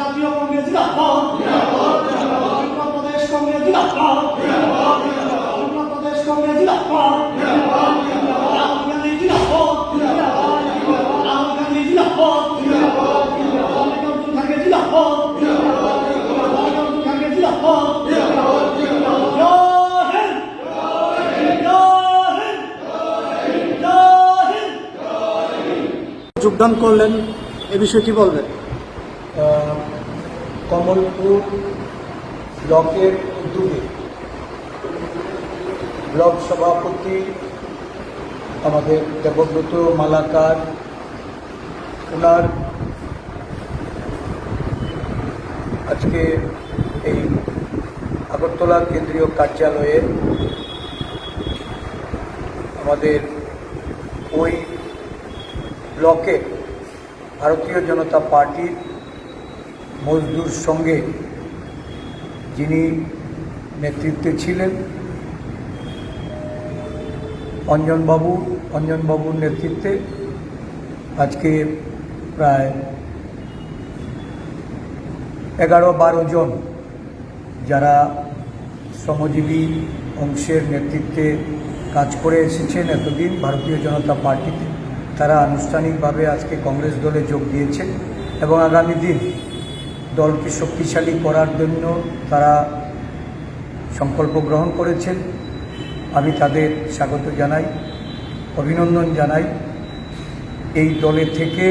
জাতীয় কংগ্রেস জিন্দাবাদ। উত্তরপ্রদেশ কংগ্রেস জিন্দাবাদ। যোগদান করলেন এ বিষয়ে কি বলবেন? কমলপুর ব্লকের উদ্যোগে ব্লক সভাপতি, আমাদের দেবব্রত মালাকার ওনার আজকে এই আগরতলা কেন্দ্রীয় কার্যালয়ে আমাদের ওই ব্লকে ভারতীয় জনতা পার্টির মজদুর সঙ্গে যিনি নেতৃত্বে ছিলেন, অঞ্জনবাবু, অঞ্জনবাবুর নেতৃত্বে আজকে প্রায় এগারো বারো জন যারা শ্রমজীবী অংশের নেতৃত্বে কাজ করে এসেছেন এতদিন ভারতীয় জনতা পার্টিতে, তারা আনুষ্ঠানিকভাবে আজকে কংগ্রেস দলে যোগ দিয়েছেন এবং আগামী দিন দলকে শক্তিশালী করার জন্য তারা সংকল্প গ্রহণ করেছেন। আমি তাদের স্বাগত জানাই, অভিনন্দন জানাই। এই দলে থেকে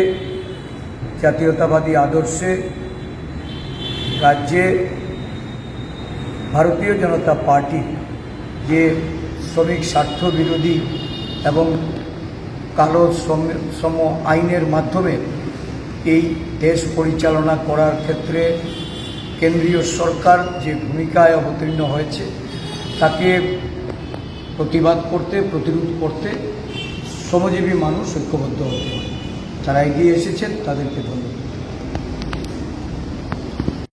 জাতীয়তাবাদী আদর্শে রাজ্যে ভারতীয় জনতা পার্টি যে শ্রমিক স্বার্থ বিরোধী এবং কালো শ্রম আইনের মাধ্যমে এই দেশ পরিচালনা করার ক্ষেত্রে কেন্দ্রীয় সরকার যে ভূমিকায় অবতীর্ণ হয়েছে, তাকে প্রতিবাদ করতে, প্রতিরোধ করতে শ্রমজীবী মানুষ ঐক্যবদ্ধ হতে তারা এগিয়ে এসেছেন, তাদেরকে ধন্যবাদ।